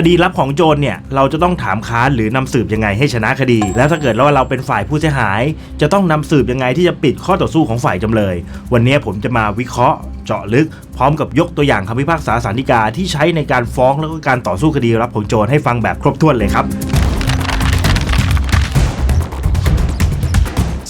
คดีลับของโจรเนี่ยเราจะต้องถามค้านหรือนำสืบยังไงให้ชนะคดี แล้วถ้าเกิดว่าเราเป็นฝ่ายผู้เสียหาย จะต้องนำสืบยังไงที่จะปิดข้อต่อสู้ของฝ่ายจำเลย วันนี้ผมจะมาวิเคราะห์เจาะลึกพร้อมกับยกตัวอย่างคำพิพากษาสารฎีกาที่ใช้ในการฟ้องแล้วก็การต่อสู้คดีรับของโจรให้ฟังแบบครบถ้วนเลยครับ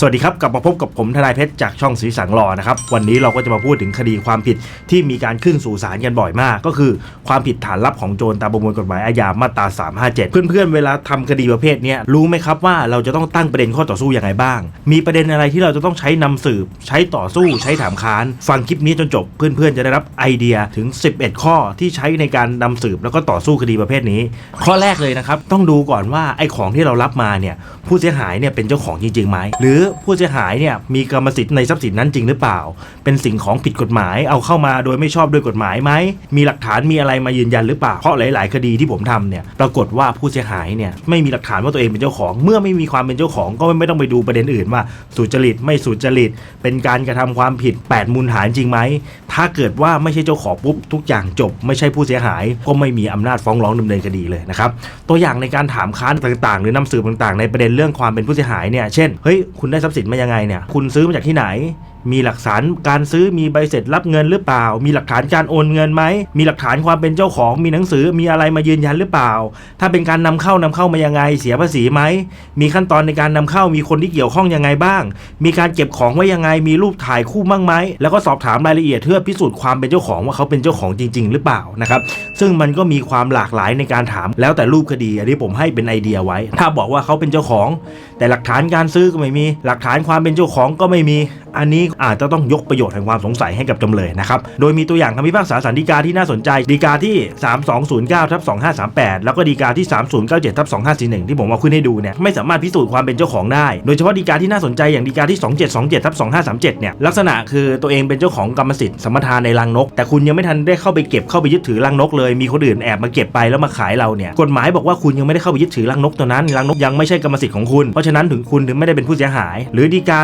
สวัสดีครับกลับมาพบกับผมทนายเพชรจากช่องสีสังรอนะครับวันนี้เราก็จะมาพูดถึงคดีความผิดที่มีการขึ้นสู่ศาลกันบ่อยมาก ก็คือความผิดฐานลับของโจรตามประมวลกฎหมายอาญามาตรา 357 เพื่อนๆเวลาทำคดีประเภทนี้รู้ไหมครับว่าเราจะต้องตั้งประเด็นข้อต่อสู้อยังไงบ้าง มีประเด็นอะไรที่เราจะต้องใช้นำสืบ ใช้ต่อสู้ใช้ถามค้าน ฟังคลิปนี้จนจบเพื่อนๆจะได้รับไอเดียถึง 11 ข้อที่ใช้ในการนำสืบแล้วก็ต่อสู้คดีประเภทนี้ ข้อแรกเลยนะครับต้องดูก่อนว่าไอ้ของที่เรารับมาเนี่ยผู้เสียหายเนี่ยเป็นเจ้าของจริงๆไหมหรือผู้เสียหายเนี่ยมีกรรมสิทธิ์ในทรัพย์สินนั้นจริงหรือเปล่า เป็นสิ่งของผิดกฎหมายเอาเข้ามาโดยไม่ชอบด้วยกฎหมายไหมมีหลักฐานมีอะไรมายืนยันหรือเปล่าเพราะหลาย ๆ คดีที่ผมทำเนี่ยปรากฏว่าผู้เสียหายเนี่ยไม่มีหลักฐานว่าตัวเองเป็นเจ้าของ เมื่อไม่มีความเป็นเจ้าของก็ไม่ต้องไปดูประเด็นอื่นว่าสุจริตไม่สุจริต เป็นการกระทำความผิด 8 มูลฐานจริงไหมถ้าเกิดว่าไม่ใช่เจ้าของปุ๊บทุกอย่างจบ ไม่ใช่ผู้เสียหาย ก็ไม่มีอำนาจฟ้องร้องดำเนินคดีเลยนะครับตัวอย่างในการถามค้านต่าง ๆ หรือนำสืบต่าง ๆ ในประเด็นเรื่องความเป็นผู้เสียหายเนี่ยเช่นเฮ้ยคุณได้ทรัพย์สินมายังไงเนี่ย คุณซื้อมาจากที่ไหน มีหลักฐานการซื้อมีใบเสร็จรับเงินหรือเปล่า มีหลักฐานการโอนเงินไหม มีหลักฐานความเป็นเจ้าของ มีหนังสือมีอะไรมายืนยันหรือเปล่า ถ้าเป็นการนำเข้านำเข้ามายังไง เสียภาษีไหม มีขั้นตอนในการนำเข้ามีคนที่เกี่ยวข้องยังไงบ้าง มีการเก็บของไว้ยังไง มีรูปถ่ายคู่บ้างไหม แล้วก็สอบถามรายละเอียดเพื่อพิสูจน์ความเป็นเจ้าของว่าเขาเป็นเจ้าของจริง ๆ หรือเปล่านะครับ ซึ่งมันก็มีความหลากหลายในการถาม แล้วแต่รูปคดีอันนี้ผมให้เป็นไอเดียไว้ ถ้าบอกว่าเขาเป็นเจ้าของ แต่หลักฐานการซื้อก็ไม่มี หลักฐานความเป็นเจ้าของก็ไม่มีอันนี้อาจจะต้องยกประโยชน์แห่งความสงสัยให้กับจำเลยนะครับโดยมีตัวอย่างคำพิพากษาสันติกาที่น่าสนใจดีกาที่ 3209ทับ2538 แล้วก็ดีกาที่ 3097ทับ2541 ที่ผมเอาขึ้นให้ดูเนี่ยไม่สามารถพิสูจน์ความเป็นเจ้าของได้ โดยเฉพาะดีกาที่น่าสนใจอย่างดีกาที่ 2727ทับ2537 เนี่ยลักษณะคือตัวเองเป็นเจ้าของกรรมสิทธิ์สมรทานในรังนก แต่คุณยังไม่ทันได้เข้าไปเก็บเข้าไปยึดถือรังนกเลยมีคนอื่นแอบมาเก็บไปแล้วมาขายเราเนี่ยกฎหมายบอกว่าคุณยังไม่ได้เข้าไปยึดถือรังนกตัวนั้นรังนกยังไม่ใช่กรรมสิทธิ์ของคุณเพราะฉะนั้นถึงคุณถึงไม่ได้เป็นผู้เสียหาย หรือดีกา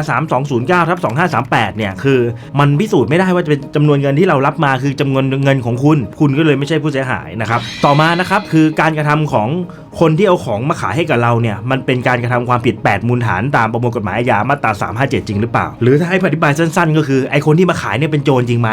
3209ทับ2538 เนี่ยคือมันพิสูจน์ไม่ได้ว่าจะเป็นจำนวนเงินที่เรารับมาคือจำนวนเงินของคุณ คุณก็เลยไม่ใช่ผู้เสียหายนะครับต่อมานะครับคือการกระทำของคนที่เอาของมาขายให้กับเราเนี่ยมันเป็นการกระทำความผิด 8 มูลฐานตามประมวลกฎหมายอาญามาตรา 357 จริงหรือเปล่า หรือถ้าให้อธิบายสั้น ๆ ก็คือไอคนที่มาขายเนี่ยเป็นโจรจริงไหม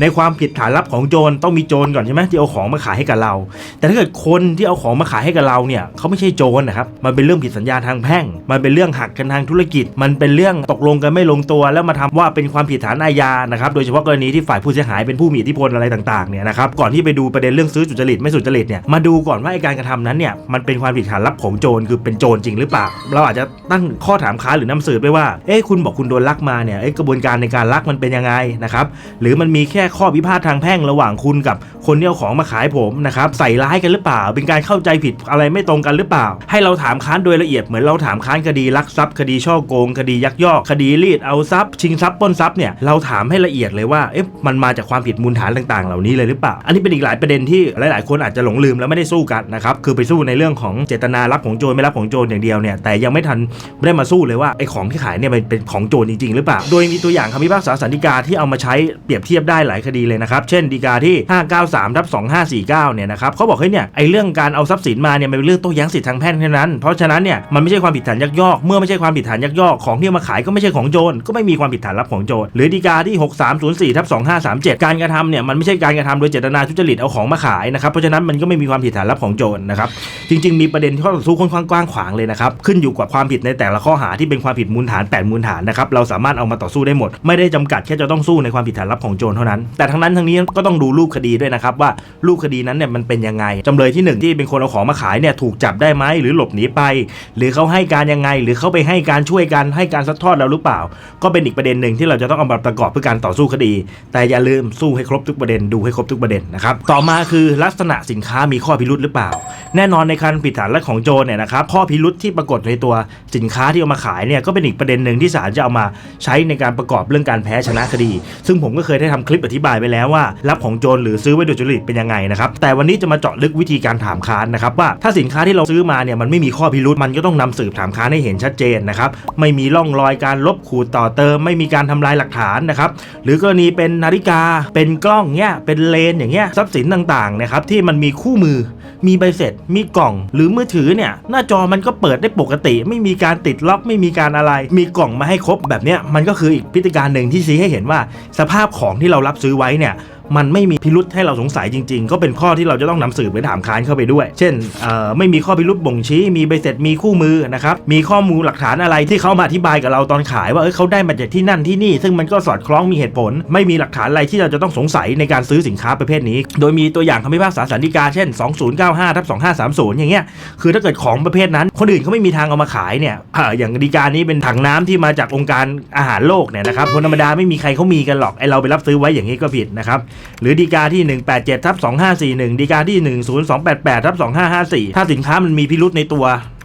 ในความผิดฐานลับของโจรต้องมีโจรก่อนใช่ไหมที่เอาของมาขายให้กับเรา แต่ถ้าเกิดคนที่เอาของมาขายให้กับเราเนี่ยเขาไม่ใช่โจรนะครับมันเป็นเรื่องผิดสัญญาทางแพ่ง มันเป็นเรื่องหักกันทางธุรกิจ มันเป็นเรื่องตกลงกันไม่ลงตัวแล้วมาทำว่าเป็นความผิดฐานอาญานะครับโดยเฉพาะกรณีที่ฝ่ายผู้เสียหายเป็นผู้มีอิทธิพลอะไรต่างๆเนี่ยนะครับก่อนที่ไปดูประเด็นเรื่องซื้อสุจริตไม่สุจริตเนี่ยมาดูก่อนว่าไอการกระทำนั้นเนี่ยมันเป็นความผิดฐานลับของโจรคือเป็นโจรจริงหรือเปล่าเราอาจจะตั้งข้อถามค้านหรือนำสืบไปว่าเอ๊ะคุณบอกคุณโดนลักมาเนี่ยเอ๊ะกระบวนการในการลักมันเป็นยังไงนะครับหรือมันมีแค่ข้อพิพาททางแพ่งระหว่างคุณกับคนที่เอาของมาขายผมนะครับใส่ร้ายกันหรือเปล่า เป็นการเข้าใจผิดอะไรไม่ตรงกันหรือเปล่า ให้เราถามค้านโดยละเอียดเหมือนเราถามค้านคดีลักทรัพย์คดีช่อโกง คดียักยอก คดีรีดเอาทรัพยชิงทรัพย์ปล้นทรัพย์เนี่ยเราถามให้ละเอียดเลยว่าเอ๊ะมันมาจากความผิดมูลฐานต่าง ๆ เหล่านี้เลยหรือเปล่า อันนี้เป็นอีกหลายประเด็นที่หลาย ๆ คนอาจจะหลงลืมแล้วไม่ได้สู้กันนะครับคือไปสู้ในเรื่องของเจตนารับของโจรไม่รับของโจรอย่างเดียวเนี่ยแต่ยังไม่ทันไได้มาสู้เลยว่าไอ้ของที่ขายเนี่ยมันเป็นของโจรจริง ๆ หรือเปล่า โดยมีตัวอย่างคำพิพากษาสันติกาที่เอามาใช้เปรียบเทียบได้หลายคดีเลยนะครับเช่นดีกาที่ 593ทับ2549เนี่ยนะครับเขาบอกเฮ้เนี่ยไอ้เรื่องการเอาทรัพย์สินมาเนี่ยมันเป็นเรื่องโต้แย้งสิทธิทางแพ่งเท่านั้น เพราะฉะนั้นเนี่ยมันไม่ใช่ความผิดฐานยักยอก เมื่อไม่ใช่ความผิดฐานยักยอกของที่มาขายก็ไม่ใช่ของโจรก็ไม่มีความผิดฐานรับของโจรหรือดีกาที่ 6304ทับ2537 การกระทำเนี่ยมันไม่ใช่การกระทำโดยเจตนาทุจริตเอาของมาขายนะครับเพราะฉะนั้นมันก็ไม่มีความผิดฐานรับของโจรนะครับจริง ๆ มีประเด็นที่ข้อต่อสู้ค่อนข้างกว้างขวางเลยนะครับขึ้นอยู่กับความผิดในแต่ละข้อหาที่เป็นความผิดมูลฐาน 8 มูลฐานนะครับเราสามารถเอามาต่อสู้ได้หมด ไม่ได้จำกัดแค่จะต้องสู้ในความผิดฐานรับของโจรเท่านั้น แต่ทั้งนั้นทั้งนี้ก็ต้องดูรูปคดีด้วยนะครับว่ารูปคดีนั้นเนี่ยมันเป็นยังไงจำเลยที่หนึ่งที่เป็นคนเอาของมาขายเนี่ยถูกจับได้ไหมหรือหลบหนีไป หรือเขาให้การยังไง หรือเขาไปให้การช่วยกันให้การซัดทอดเราหรือเปล่า ก็เป็นอีกประเด็นหนึ่งที่เราจะต้องเอามาประกอบเพื่อการต่อสู้คดี แต่อย่าลืมสู้ให้ครบทุกประเด็นดูให้ครบทุกประเด็นนะครับต่อมาคือลักษณะสินค้ามีข้อพิรุธหรือเปล่า แน่นอนในการผิดฐานลักของโจรเนี่ยนะครับข้อพิรุษที่ปรากฏในตัวสินค้าที่เอามาขายเนี่ยก็เป็นอีกประเด็นหนึ่งที่ศาลจะเอามาใช้ในการประกอบเรื่องการแพ้ชนะคดี ซึ่งผมก็เคยได้ทำคลิปอธิบายไปแล้วว่า รับของโจรหรือซื้อไว้โดยจุจริตเป็นยังไงนะครับแต่วันนี้จะมาเจาะลึกวิธีการถามค้านนะครับว่าถ้าสินค้าที่เราซื้อมาเนี่ยมันไม่มีข้อพิรุษมันก็ต้องนำสืบถามค้านให้เห็นชัดเจนนะครับไม่มีร่องรอยการลบขูดต่อเติมไม่มีการทำลายหลักฐานนะครับหรือกรณีเป็นนาฬิกาเป็นกล้องเนี่ยเป็นเลนอย่างเงี้ยทรัพย์สินต่างๆนะครับที่มันมีคู่มือ มีใบเสร็จ มีกล่อง หรือมือถือเนี่ยหน้าจอมันก็เปิดได้ปกติ ไม่มีการติดล็อกไม่มีการอะไร มีกล่องมาให้ครบแบบเนี้ยมันก็คืออีกพฤติการหนึ่งที่ชี้ให้เห็นว่า สภาพของที่เรารับซื้อไว้เนี่ยมันไม่มีพิรุษให้เราสงสัยจริง ๆ ก็เป็นข้อที่เราจะต้องนำสืบไปถามค้านเข้าไปด้วย เช่นไม่มีข้อพิรุษบ่งชี้ มีใบเสร็จมีคู่มือนะครับมีข้อมูลหลักฐานอะไรที่เขามาอธิบายกับเราตอนขายว่าเอยเขาได้มาจากที่นั่นที่นี่ ซึ่งมันก็สอดคล้องมีเหตุผล ไม่มีหลักฐานอะไรที่เราจะต้องสงสัยในการซื้อสินค้าประเภทนี้ โดยมีตัวอย่างคำพิพากษาสันติกาเช่น 2095ทับ2530 อย่างเงี้ยคือถ้าเกิดของประเภทนั้น คนอื่นเขาไม่มีทางเอามาขายเนี่ยออย่างดีการนี้เป็นถังน้ำที่มาจากองค์การอาหารโลกเนี่ยนะครับคนธรรมดาไม่มีใครเขามีกันหรอกไอเราไปรับซื้อไว้อย่างนี้ก็ผิดนะครับหรือดีกาที่ 187ทับ2541 ดีกาที่ 10288ทับ2554 ถ้าสินค้ามันมีพิรุษในตัว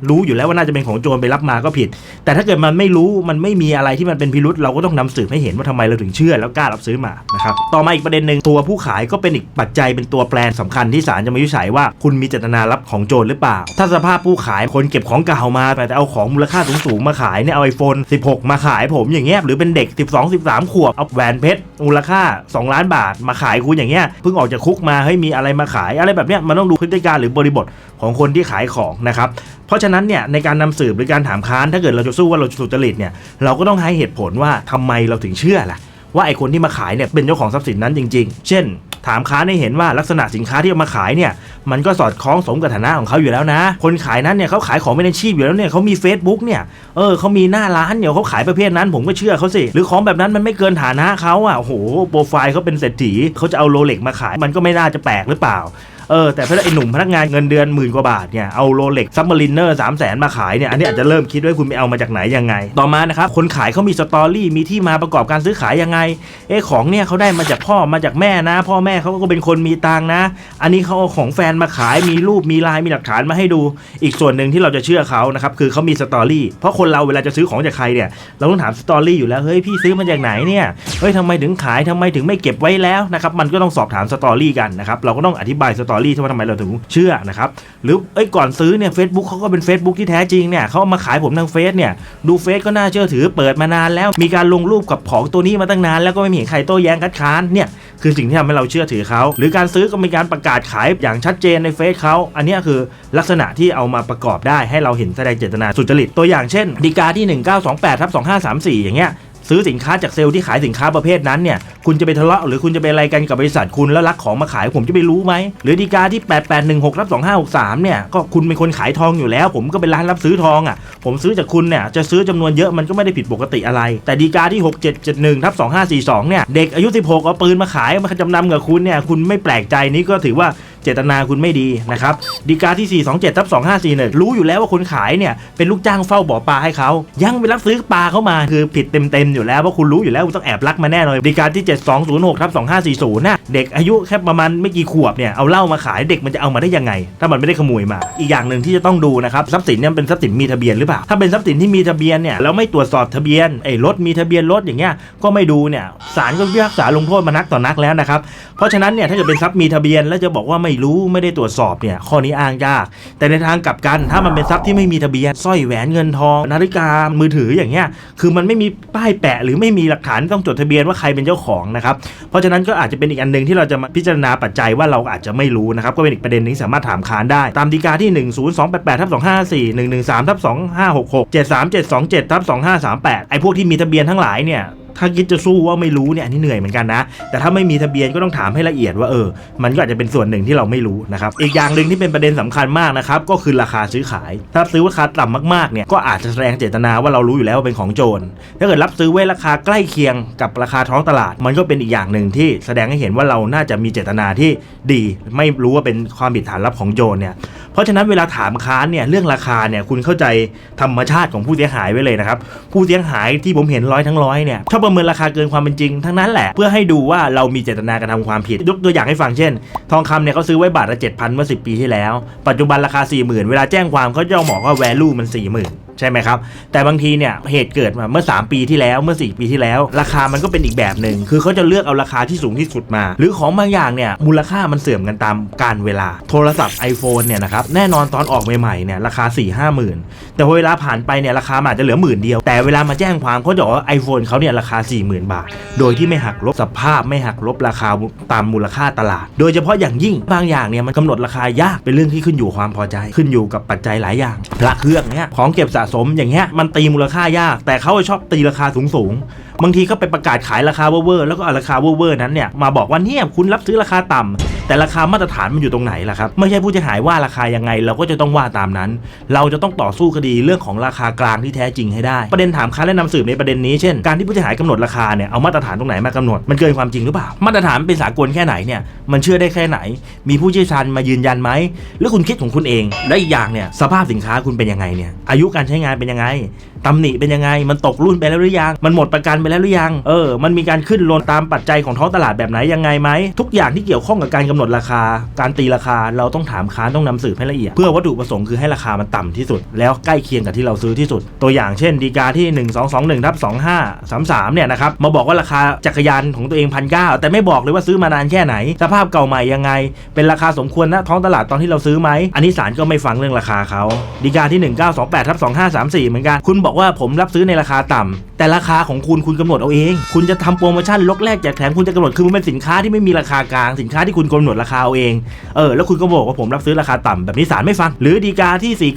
รู้อยู่แล้วว่าน่าจะเป็นของโจรไปรับมาก็ผิด แต่ถ้าเกิดมันไม่รู้มันไม่มีอะไรที่มันเป็นพิรุษเราก็ต้องนำสืบให้เห็นว่าทำไมเราถึงเชื่อแล้วกล้ารับซื้อมานะครับต่อมาอีกประเด็นหนึ่งตัวผู้ขายก็เป็นอีกปัจจัยเป็นตัวแปรสำคัญที่ศาลจะมาวินิจฉัยว่าคุณมีเจตนารับของโจรหรือเปล่า ถ้าสภาพผู้ขายคนเก็บของเก่ามา แต่เอาของมูลค่าสูงๆมาขายเนี่ยเอาไอโฟน16 มาขายผมอย่างเงี้ยหรือเป็นเด็ก 12 13 ขวบเอาแหวนเพชรมูลค่า 2 ล้านบาทมาขายคุณอย่างเงี้ยเพิ่งออกจากคุกมาเฮ้ยมีอะไรมาขาย อะไรแบบเนี้ยมันต้องดูพฤติการหรือบริบท ของคนที่ขายของนะครับเพราะฉะนั้นเนี่ยในการนำสืบหรือการถามค้านถ้าเกิดเราจะสู้ว่าเราสุจริตเนี่ยเราก็ต้องให้เหตุผลว่าทำไมเราถึงเชื่อล่ะว่าไอ้คนที่มาขายเนี่ยเป็นเจ้าของทรัพย์สินนั้นจริง ๆ เช่น ถามค้านให้เห็นว่าลักษณะสินค้าที่เอามาขายเนี่ยมันก็สอดคล้องสมกับฐานะของเขาอยู่แล้วนะ คนขายนั้นเนี่ยเขาขายของเป็นอาชีพอยู่แล้วเนี่ยเขามี Facebook เนี่ยเออเขามีหน้าร้านเนี่ยเขาขายประเภทนั้น ผมก็เชื่อเขาสิหรือของแบบนั้นมันไม่เกินฐานะเขาอะโอ้โหโปรไฟล์เขาเป็นเศรษฐีเขาจะเอาโรเล็กมาขายมันก็ไม่น่าจะแปลกหรือเปล่า เออแต่ถ้าไอ้หนุ่มพนักงานเงินเดือนหมื่นกว่าบาทเนี่ยเอาโรเล็กซับมารินเนอร์สามแสนมาขายเนี่ยอันนี้อาจจะเริ่มคิดว่าคุณไปเอามาจากไหนยังไง ต่อมานะครับคนขายเขามีสตอรี่มีที่มาประกอบการซื้อขายยังไงเอ๊ะของเนี่ยเขาได้มาจากพ่อมาจากแม่นะ พ่อแม่เขาก็เป็นคนมีตังค์นะ อันนี้เขาเอาของแฟนมาขายมีรูปมีลายมีหลักฐานมาให้ดู อีกส่วนหนึ่งที่เราจะเชื่อเขานะครับคือเขามีสตอรี่เพราะคนเราเวลาจะซื้อของจากใครเนี่ยเราต้องถามสตอรี่อยู่แล้วเฮ้ยพี่ซื้อมาจากไหนเนี่ยเฮ้ยทำไมถึงขายทำไมถึงไม่เก็บไว้แล้วนะครับมันก็ต้องสอบถามสตอรี่กันนะครับเราก็ต้องอธิบายสตอรี่ที่ว่าทำไมเราถึงเชื่อนะครับหรือเอ้ยก่อนซื้อเนี่ย Facebook เขาก็เป็น Facebook ที่แท้จริงเนี่ยเขามาขายผมทางเฟซเนี่ยดูเฟซก็น่าเชื่อถือเปิดมานานแล้วมีการลงรูปกับของตัวนี้มาตั้งนาน แล้วก็ไม่มีใครโต้แย้งคัดค้านเนี่ยคือสิ่งที่ทำให้เราเชื่อถือเขาหรือการซื้อก็มีการประกาศขายอย่างชัดเจนในเฟซเขาอันนี้คือลักษณะที่เอามาประกอบได้ให้เราเห็นแสดงเจตนาสุจริตตัวอย่างเช่นดีกาที่ 1928ทับ2534 อย่างเงี้ย ซื้อสินค้าจากเซลล์ที่ขายสินค้าประเภทนั้นเนี่ยคุณจะไปทะเลาะหรือคุณจะไปอะไรกันกับบริษัทคุณแล้วรักของมาขายผมจะไปรู้ไหมหรือดีกาที่ 8816ทับ2563เนี่ยก็คุณเป็นคนขายทองอยู่แล้ว ผมก็เป็นร้านรับซื้อทองอะผมซื้อจากคุณเนี่ยจะซื้อจำนวนเยอะมันก็ไม่ได้ผิดปกติอะไร แต่ดีกาที่ 6771ทับ2542เนี่ยเด็กอายุ 16เอาปืนมาขายมาจำนำกับคุณเนี่ยคุณไม่แปลกใจนี่ก็ถือว่า เจตนาคุณไม่ดีนะครับดีกาที่ 427ทับ2541 รู้อยู่แล้วว่าคนขายเนี่ยเป็นลูกจ้างเฝ้าบ่อปลาให้เขายังไปรับซื้อปลาเข้ามาคือผิดเต็มๆอยู่แล้วว่าคุณรู้อยู่แล้วคุณต้องแอบลักมาแน่เลยดีกาที่ 7206ทับ2540น่ะ เด็กอายุแค่ประมาณไม่กี่ขวบเนี่ยเอาเหล้ามาขายเด็กมันจะเอามาได้ยังไง ถ้ามันไม่ได้ขโมยมา อีกอย่างหนึ่งที่จะต้องดูนะครับทรัพย์สินเนี่ยเป็นทรัพย์สินมีทะเบียนหรือเปล่าถ้าเป็นทรัพย์สินที่มีทะเบียนเนี่ยแล้วไม่ตรวจสอบทะเบียนไอ้รถมีทะเบียนรถอย่างเงี้ยก็ไม่ดูเนี่ยศาลก็พิพากษาลงโทษมานักต่อนักแล้วนะครับเพราะฉะนั้นเนี่ยถ้าเกิดเป็นทรัพย์มีทะเบียนแล้วจะบอกว่าไม่รู้ไม่ได้ตรวจสอบเนี่ยข้อนี้อ้างยาก แต่ในทางกลับกันถ้ามันเป็นทรัพย์ที่ไม่มีทะเบียนสร้อยแหวนเงินทองนาฬิกามือถืออย่างเงี้ยคือมันไม่มีป้ายแปะ หรือไม่มีหลักฐานต้องจดทะเบียนว่าใครเป็นเจ้าของนะครับเพราะฉะนั้นก็อาจจะเป็นอีกอันหนึ่งที่เราจะมาพิจารณาปัจจัยว่าเราอาจจะไม่รู้นะครับก็เป็นอีกประเด็นนึงสามารถถามค้านได้ ตามดีกาที่ 10288ทับ254 113ทับ2566 73727ทับ2538ไอ้พวกที่มีทะเบียนทั้งหลายเนี่ย ถ้าคิดจะสู้ว่าไม่รู้เนี่ยอันนี้เหนื่อยเหมือนกันนะ แต่ถ้าไม่มีทะเบียนก็ต้องถามให้ละเอียดว่าเออ มันก็อาจจะเป็นส่วนหนึ่งที่เราไม่รู้นะครับ อีกอย่างหนึ่งที่เป็นประเด็นสำคัญมากนะครับก็คือราคาซื้อขาย ถ้าซื้อราคาต่ำมากๆเนี่ยก็อาจจะแสดงเจตนาว่าเรารู้อยู่แล้วว่าเป็นของโจร ถ้าเกิดรับซื้อไว้ราคาใกล้เคียงกับราคาท้องตลาด มันก็เป็นอีกอย่างหนึ่งที่แสดงให้เห็นว่าเราน่าจะมีเจตนาที่ดี ไม่รู้ว่าเป็นความผิดฐานรับของโจรเนี่ย เพราะฉะนั้นเวลาถามค้านเนี่ยเรื่องราคาเนี่ยคุณเข้าใจธรรมชาติของผู้เสียหายไว้เลยนะครับผู้เสียหายที่ผมเห็นร้อยทั้งร้อยเนี่ยชอบประเมินราคาเกินความเป็นจริงทั้งนั้นแหละเพื่อให้ดูว่าเรามีเจตนากระทำความผิดยกตัวอย่างให้ฟังเช่น ทองคำเนี่ยเขาซื้อไว้บาทละเจ็ดพันเมื่อสิปีที่แล้ว ปัจจุบันราคา40,000เวลาแจ้งความเขาจะบอกว่า value มัน40,000 ใช่ไหมครับ แต่บางทีเนี่ยเหตุเกิดมาเมื่อ 3 ปีที่แล้วเมื่อ 4 ปีที่แล้ว ราคามันก็เป็นอีกแบบหนึ่งคือเขาจะเลือกเอาราคาที่สูงที่สุดมา หรือของบางอย่างเนี่ยมูลค่ามันเสื่อมกันตามการเวลาโทรศัพท์ iPhone เนี่ยนะครับแน่นอนตอนออกใหม่ๆเนี่ยราคา4 5หมื่นแต่เวลาผ่านไปเนี่ยราคาอาจจะเหลือหมื่นเดียว แต่เวลามาแจ้งความเขาจะบอกว่า iPhone เขาเนี่ยราคา 40,000 บาท โดยที่ไม่หักลบสภาพไม่หักลบราคาตามมูลค่าตลาด โดยเฉพาะอย่างยิ่งบางอย่างเนี่ยมันกำหนดราคายากเป็นเรื่องที่ขึ้นอยู่ความพอใจ ขึ้นอยู่กับปัจจัยหลายอย่างพระเครื่องเนี่ยของเก็บสะสมอย่างเงี้ยมันตีมูลค่ายาก แต่เขาชอบตีราคาสูงสูง บางทีก็ไปประกาศขายราคาเวอร์ๆแล้วก็เอาราคาเวอร์ๆนั้นเนี่ยมาบอกว่าเนี่ยคุณรับซื้อราคาต่ำแต่ราคามาตรฐานมันอยู่ตรงไหนล่ะครับไม่ใช่ผู้เสียหายว่าราคายังไง เราก็จะต้องว่าตามนั้น เราจะต้องต่อสู้คดีเรื่องของราคากลางที่แท้จริงให้ได้ ประเด็นถามค้าและนำสืบในประเด็นนี้เช่นการที่ผู้เสียหายกำหนดราคาเนี่ยเอามาตรฐานตรงไหนมากำหนดมันเกินความจริงหรือเปล่า มาตรฐานเป็นสากลแค่ไหนเนี่ยมันเชื่อได้แค่ไหน มีผู้เชี่ยวชาญมายืนยันไหมหรือคุณคิดของคุณเอง และอีกอย่างเนี่ยสภาพสินค้าคุณเป็นยังไงเนี่ยอายุการใช้งานเป็นยังไง ตำหนิเป็นยังไง มันตกรุ่นไปแล้วหรือยัง มันหมดประกันไปแล้วหรือยัง เออ มันมีการขึ้นลงตามปัจจัยของท้องตลาดแบบไหนยังไงไหม ทุกอย่างที่เกี่ยวข้องกับการกำหนดราคา การตีราคา เราต้องถามค้านต้องนำสืบให้ละเอียด เพื่อวัตถุประสงค์คือให้ราคามันต่ำที่สุด แล้วใกล้เคียงกับที่เราซื้อที่สุด ตัวอย่างเช่น ดีกาที่ 1221ทับ2533เนี่ยนะครับ มาบอกว่าราคาจักรยานของตัวเองพันเก้าแต่ไม่บอกเลยว่าซื้อมานานแค่ไหน สภาพเก่าใหม่ยังไง เป็นราคาสมควรณท้องตลาดตอนที่เราซื้อไหมอันนี้ศาลก็ไม่ฟังเรื่องราคาเขาดีกาที่ 1928ทับ2534 เหมือนกันคุณบอกว่าผมรับซื้อในราคาต่ำ แต่ราคาของคุณคุณกำหนดเอาเอง คุณจะทำโปรโมชั่นลดแลกแจกแถมคุณจะกำหนดคือมันเป็นสินค้าที่ไม่มีราคากลางสินค้าที่คุณกำหนดราคาเอาเองเออแล้วคุณก็บอกว่าผมรับซื้อราคาต่ำแบบนี้ศาลไม่ฟังหรือดีกาที่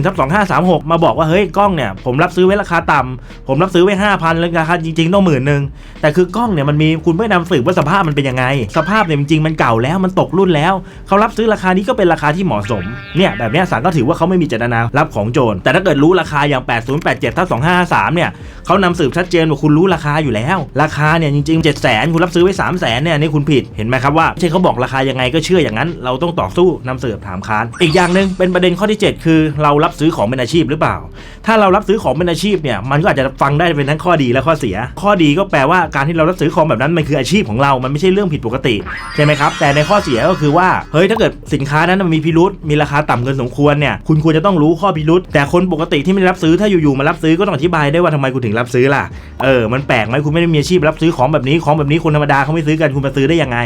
4901ทับ2536 มาบอกว่าเฮ้ยกล้องเนี่ยผมรับซื้อไว้ราคาต่ำผมรับซื้อไว้5,000แล้วราคาจริงๆต้องหมื่นหนึ่งแต่คือกล้องเนี่ยมันมีคุณไม่นำสืบว่าสภาพมันเป็นยังไง สภาพเนี่ยจริงๆมันเก่าแล้วมันตกรุ่นแล้วเขารับซื้อราคานี้ก็เป็นราคาที่เหมาะสมเนี่ยแบบนี้ศาลก็ถือว่าเขาไม่มีเจตนารับของโจรแต่ถ้าเกิดรู้ราคาอย่าง 8087ทับ2553เนี่ยเขานำสืบชัดเจนว่าคุณรู้ราคาอยู่แล้ว ราคาเนี่ยจริงๆ7 0 0 0 0คุณรับซื้อไว้ 3 0 0 0 0นเนี่ยนี่คุณผิดเห็นไหมครับว่าไม่ใช่เขาบอกราคายังไงก็เชื่ออย่างนั้น เราต้องต่อสู้นำสืบถามค้าน อีกอย่างหนึ่งเป็นประเด็นข้อที่ 7 คือเรารับซื้อของเป็นอาชีพหรือเปล่า ถ้าเรารับซื้อของเป็นอาชีพเนี่ยมันก็อาจจะฟังได้เป็นทั้งข้อดีและข้อเสีย ข้อดีก็แปลว่าการที่เรารับซื้อของแบบนั้นมันคืออาชีพของเรา มันไม่ใช่เรื่องผิดปกติใช่ไหมครับแต่ในข้อเสียก็คือว่าเฮ้ยถ้าเกิดสินค้านั้นมันมีพิรุษมีราคาต่ำเกินสมควรเนี่ยคุณควรจะต้องรู้ข้อพิรุษแต่คนปกติที่ไม่รับซื้อถ้าอยู่ๆมารับซื้อก็ต้องอธิบายได้ว่าทำไมคุณถึงรับซื้อล่ะ เออ มันแปลกไหมคุณไม่ได้มีอาชีพรับซื้อของแบบนี้ ของแบบนี้คนธรรมดาเขาไม่ซื้อกัน คุณมาซื้อได้ยังไง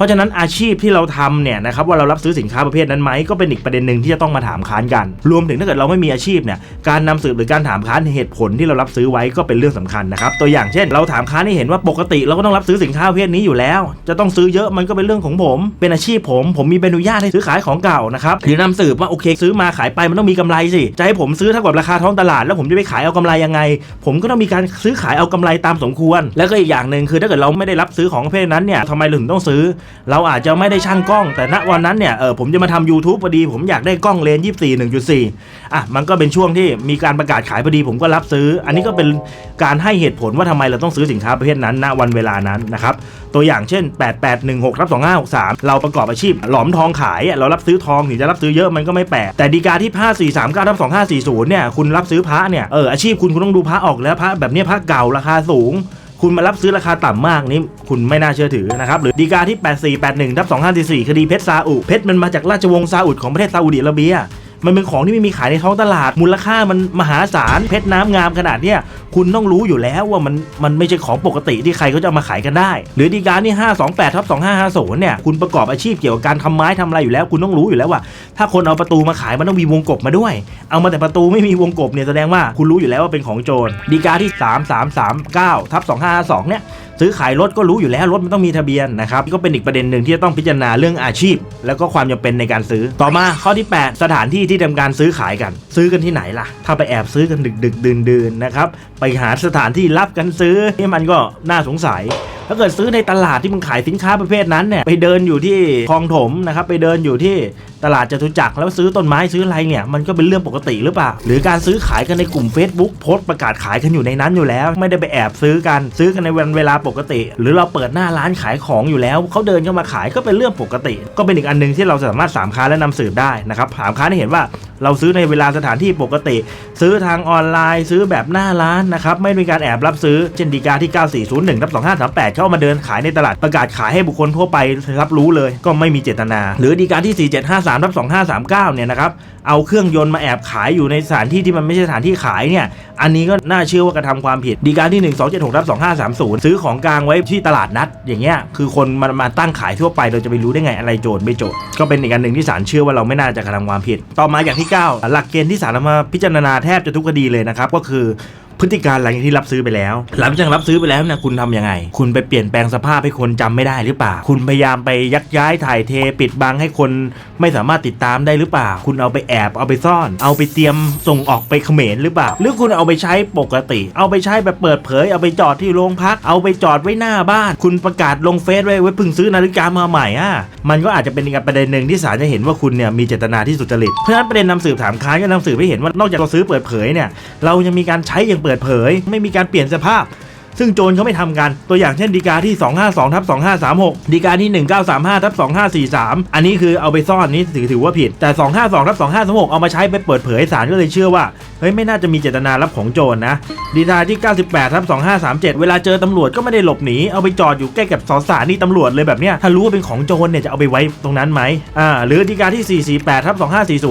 เพราะฉะนั้นอาชีพที่เราทำเนี่ยนะครับว่าเรารับซื้อสินค้าประเภทนั้นไหมก็เป็นอีกประเด็นหนึ่งที่จะต้องมาถามค้านกัน รวมถึงถ้าเกิดเราไม่มีอาชีพเนี่ยการนำสืบหรือการถามค้านเหตุผลที่เรารับซื้อไว้ก็เป็นเรื่องสำคัญนะครับตัวอย่างเช่น เราถามค้านให้เห็นว่าปกติเราก็ต้องรับซื้อสินค้าประเภทนี้อยู่แล้ว จะต้องซื้อเยอะมันก็เป็นเรื่องของผม เป็นอาชีพผมผมมีใบอนุญาตให้ซื้อขายของเก่านะครับหรือนำสืบว่าโอเค ซื้อมาขายไปมันต้องมีกำไรสิจะให้ผมซื้อเท่ากับราคาท้องตลาดแล้วผมจะไปขายเอากำไรยังไง ผมก็ต้องมีการซื้อขายเอากำไรตามสมควร แล้วก็อีกอย่างหนึ่งคือถ้าเกิดเราไม่ได้รับซื้อของประเภทนั้นเนี่ยทำไมเราถึงต้องซื้อเราอาจจะไม่ได้ช่างกล้อง แต่ณวันนั้นเนี่ยเออผมจะมาทำ YouTube พอดีผมอยากได้กล้องเลนส์24 1.4อะมันก็เป็นช่วงที่มีการประกาศขายพอดีผมก็รับซื้อ อันนี้ก็เป็นการให้เหตุผลว่าทำไมเราต้องซื้อสินค้าประเภทนั้น ณวันเวลานั้นนะครับตัวอย่างเช่น 8816รับ2563 เราประกอบอาชีพ หลอมทองขายเรารับซื้อทองถึงจะรับซื้อเยอะมันก็ไม่แปลกแต่ดีกาที่5439รับ2540เนี่ยคุณรับซื้อพระเนี่ยเอออาชีพคุณคุณต้องดูพระออกแล้วพระแบบเนี้ยพระเก่าราคาสูง คุณมารับซื้อราคาต่ำมากนี้คุณไม่น่าเชื่อถือนะครับหรือดีกาที่ 8481ทับ2544คดีเพชรซาอุเพชรมันมาจากราชวงศ์ซาอุดของประเทศซาอุดิอาระเบีย มันเป็นของที่ไม่มีขายในท้องตลาด มูลค่ามันมหาศาลเพชรน้ำงามขนาดเนี้ยคุณต้องรู้อยู่แล้วว่ามันมันไม่ใช่ของปกติที่ใครเขาจะเอามาขายกันได้ หรือดีกาที่528ทับ2550เนี่ยคุณประกอบอาชีพเกี่ยวกับการทำไม้ทำอะไรอยู่แล้ว คุณต้องรู้อยู่แล้วว่า ถ้าคนเอาประตูมาขายมันต้องมีวงกบมาด้วย เอามาแต่ประตูไม่มีวงกบเนี่ยแสดงว่าคุณรู้อยู่แล้วว่าเป็นของโจรดีกาที่ 3339ทับ2552เนี่ยซื้อขายรถก็รู้อยู่แล้วรถมันต้องมีทะเบียนนะครับก็เป็นอีกประเด็นหนึ่งที่จะต้องพิจารณาเรื่องอาชีพ แล้วก็ความจำเป็นในการซื้อต่อมาข้อที่ 8 สถานที่ที่ทำการซื้อขายกัน ซื้อกันที่ไหนล่ะ ถ้าไปแอบซื้อกันดึกดึกดื่นดื่นนะครับ ไปหาสถานที่รับกันซื้อนี่มันก็น่าสงสัย ถ้าเกิดซื้อในตลาดที่มึงขายสินค้าประเภทนั้นเนี่ยไปเดินอยู่ที่คลองถมนะครับไปเดินอยู่ที่ตลาดจตุจักรแล้วซื้อต้นไม้ซื้ออะไรเนี่ยมันก็เป็นเรื่องปกติหรือเปล่า หรือการซื้อขายกันในกลุ่ม Facebook โพสต์ประกาศขายกันอยู่ในนั้นอยู่แล้ว ไม่ได้ไปแอบซื้อกันซื้อกันในวันเวลาปกติ หรือเราเปิดหน้าร้านขายของอยู่แล้วเขาเดินเข้ามาขายก็เป็นเรื่องปกติ ก็เป็นอีกอันหนึงที่เราสามารถสามค้าและนำสืบได้นะครับสามค้านให้เห็นว่าเราซื้อในเวลาสถานที่ปกติ ซื้อทางออนไลน์ ซื้อแบบหน้าร้านนะครับไม่มีการแอบรับซื้อเช่นดีกาที่ 9401ทับ2538เข้ามาเดินขายในตลาดประกาศขายให้บุคคลทั่วไปรับรู้เลยก็ไม่มีเจตนา หรือดีการที่ 4753ทับ2539 เนี่ยนะครับเอาเครื่องยนต์มาแอบขายอยู่ในสถานที่ที่มันไม่ใช่สถานที่ขายเนี่ยอันนี้ก็น่าเชื่อว่ากระทำความผิด ดีการที่ 1276ทับ2530 ซื้อของกลางไว้ที่ตลาดนัด อย่างเงี้ยคือคนมามาตั้งขายทั่วไปเราจะไปรู้ได้ไงอะไรโจทย์ไม่โจทย์ก็เป็นอีกอันหนึ่งที่ศาลเชื่อว่าเราไม่น่าจะกระทำความผิด ต่อมาอย่างที่ 9 หลักเกณฑ์ที่ศาลมาพิจารณาแทบจะทุกคดีเลยนะครับก็คือ พฤติการหลังจากที่รับซื้อไปแล้ว หลังจากรับซื้อไปแล้วเนี่ยคุณทำยังไง คุณไปเปลี่ยนแปลงสภาพให้คนจำไม่ได้หรือเปล่า คุณพยายามไปยักย้ายถ่ายเทปิดบังให้คนไม่สามารถติดตามได้หรือเปล่า คุณเอาไปแอบเอาไปซ่อน เอาไปเตรียมส่งออกไปเขมรหรือเปล่า หรือคุณเอาไปใช้ปกติ เอาไปใช้แบบเปิดเผย เอาไปจอดที่โรงพัก เอาไปจอดไว้หน้าบ้าน คุณประกาศลงเฟซไว้ไว้เพิ่งซื้อนาฬิกามาใหม่อะมันก็อาจจะเป็นอีกประเด็นหนึ่งที่ศาลจะเห็นว่าคุณเนี่ยมีเจตนาที่สุจริตเพราะฉะนั้นประเด็นนำสืบถามค้านก็นำสืบให้เห็นว่านอกจากเราซื้อเปิดเผยเนี่ยเรายังมีการใช้อย่างเปิดเผย ไม่มีการเปลี่ยนสภาพ ซึ่งโจรเขาไม่ทำกัน ตัวอย่างเช่นดีกาที่ 252ทับ2536 ดีกาที่ 1935ทับ2543 อันนี้คือเอาไปซ่อนนี่ถือถือว่าผิด แต่ 252ทับ2536 เอามาใช้ไปเปิดเผยศาลก็เลยเชื่อว่า เฮ้ยไม่น่าจะมีเจตนารับของโจรนะ ดีกาที่ 98ทับ2537 เวลาเจอตำรวจก็ไม่ได้หลบหนี เอาไปจอดอยู่ใกล้กับสสถานี่ตำรวจเลยแบบเนี้ย ถ้ารู้ว่าเป็นของโจรเนี่ยจะเอาไปไว้ตรงนั้นไหมอ่า หรือดีกาที่ 448ทับ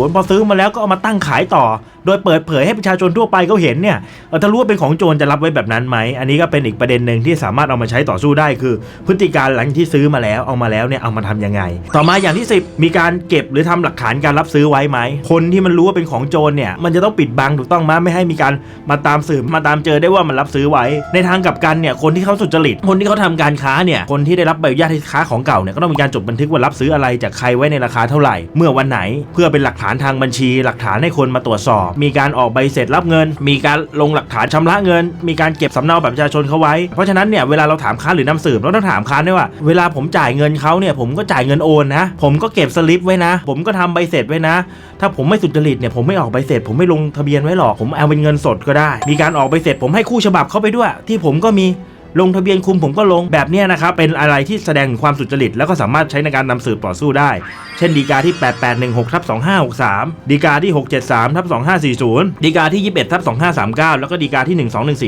2540 พอซื้อมาแล้วก็เอามาตั้งขายต่อ ดยเปิดเผยให้ประชาชนทั่วไปเขาเห็นเนี่ยเออถ้ารู้ว่าเป็นของโจรจะรับไว้แบบนั้นไหมอันนี้ก็เป็นอีกประเด็นหนึ่งที่สามารถเอามาใช้ต่อสู้ได้คือ พฤติการหลังที่ซื้อมาแล้วเอามาแล้วเนี่ยเอามาทำยังไง ต่อมาอย่างที่ 10 มีการเก็บหรือทำหลักฐานการรับซื้อไว้ไหมคนที่มันรู้ว่าเป็นของโจรเนี่ยมันจะต้องปิดบังถูกต้องไหมไม่ให้มีการมาตามสืบมาตามเจอได้ว่ามันรับซื้อไว้ ในทางกลับกันเนี่ยคนที่เขาสุจริต คนที่เขาทำการค้าเนี่ยคนที่ได้รับใบอนุญาตให้ค้าของเก่าเนี่ยก็ต้องมีการจดบันทึกว่ารับซื้ออะไรจากใครไว้ในราคาเท่าไหร่ เมื่อวันไหน เพื่อเป็นหลักฐานทางบัญชี หลักฐานให้คนมาตรวจสอบมีการออกใบเสร็จรับเงิน มีการลงหลักฐานชำระเงิน มีการเก็บสำเนาบัตรประชาชนเขาไว้ เพราะฉะนั้นเนี่ยเวลาเราถามค้านหรือนำสืบเราต้องถามค้านด้วยว่า เวลาผมจ่ายเงินเขาเนี่ยผมก็จ่ายเงินโอนนะ ผมก็เก็บสลิปไว้นะ ผมก็ทำใบเสร็จไว้นะ ถ้าผมไม่สุจริตเนี่ยผมไม่ออกใบเสร็จ ผมไม่ลงทะเบียนไว้หรอกผมเอาเป็นเงินสดก็ได้ มีการออกใบเสร็จผมให้คู่ฉบับเข้าไปด้วย ที่ผมก็มี ลงทะเบียนคุมผมก็ลงแบบนี้นะครับ เป็นอะไรที่แสดงความสุจริต แล้วก็สามารถใช้ในการนำสืบต่อสู้ได้ เช่นดีกาที่ 8816ทับ2563 ดีกาที่ 673ทับ2540 ดีกาที่ 21ทับ2539 แล้วก็ดีกาที่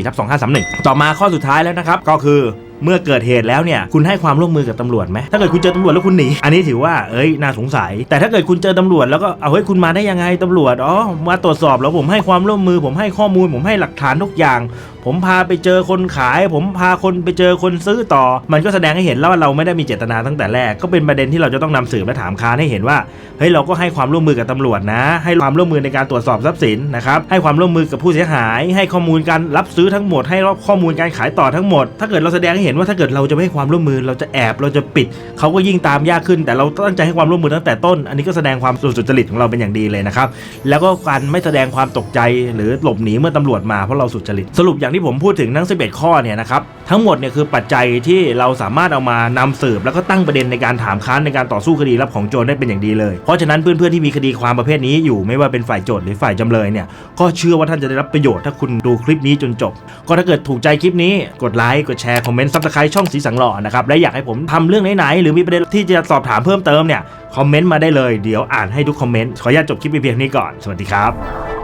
1214ทับ2531 ต่อมาข้อสุดท้ายแล้วนะครับ ก็คือเมื่อเกิดเหตุแล้วเนี่ยคุณให้ความร่วมมือกับตำรวจไหมถ้าเกิดคุณเจอตำรวจแล้วคุณหนีอันนี้ถือว่าเอ้ยน่าสงสัย แต่ถ้าเกิดคุณเจอตำรวจแล้วก็เอาเฮ้ยคุณมาได้ยังไงตำรวจอ๋อมาตรวจสอบแล้วผมให้ความร่วมมือ ผมให้ข้อมูล ผมให้หลักฐานทุกอย่างผมพาไปเจอคนขาย ผมพาคนไปเจอคนซื้อต่อ มันก็แสดงให้เห็นแล้วว่าเราไม่ได้มีเจตนาตั้งแต่แรก ก็เป็นประเด็นที่เราจะต้องนำสืบและถามค้านให้เห็นว่า เฮ้ยเราก็ให้ความร่วมมือกับตำรวจนะ ให้ความร่วมมือในการตรวจสอบทรัพย์สินนะครับ ให้ความร่วมมือกับผู้เสียหาย ให้ข้อมูลการรับซื้อทั้งหมด ให้รับข้อมูลการขายต่อทั้งหมด ถ้าเกิดเราแสดงให้เห็นว่าถ้าเกิดเราจะไม่ให้ความร่วมมือ เราจะแอบ เราจะปิด เขาก็ยิ่งตามยากขึ้น แต่เราตั้งใจให้ความร่วมมือตั้งแต่ต้น อันนี้ก็แสดงความสุจริตของเราเป็นอย่างดีเลยนะครับ แล้วก็การไม่แสดงความตกใจหรือหลบหนีเมื่อตำรวจมาเพราะเราสุจริตสรุปอย่างที่ผมพูดถึงทั้ง 11 ข้อเนี่ยนะครับทั้งหมดเนี่ยคือปัจจัยที่เราสามารถเอามานำสืบ แล้วก็ตั้งประเด็นในการถามค้านในการต่อสู้คดีรับของโจรได้เป็นอย่างดีเลย เพราะฉะนั้นเพื่อนๆที่มีคดีความประเภทนี้อยู่ไม่ว่าเป็นฝ่ายโจทย์หรือฝ่ายจำเลยเนี่ยก็เชื่อว่าท่านจะได้รับประโยชน์ถ้าคุณดูคลิปนี้จนจบ ก็ถ้าเกิดถูกใจคลิปนี้กดไลค์กดแชร์คอมเมนต์ซับสไครต์ช่องสีสังหล่อนะครับและอยากให้ผมทำเรื่องไหนๆหรือมีประเด็นที่จะสอบถามเพิ่มเติมเนี่ยคอมเมนต์มาได้เลยเดี๋ยวอ่านให้ทุกคอมเมนต์ขออนุญาตจบคลิปไปเพียงนี้ก่อนสวัสดีครับ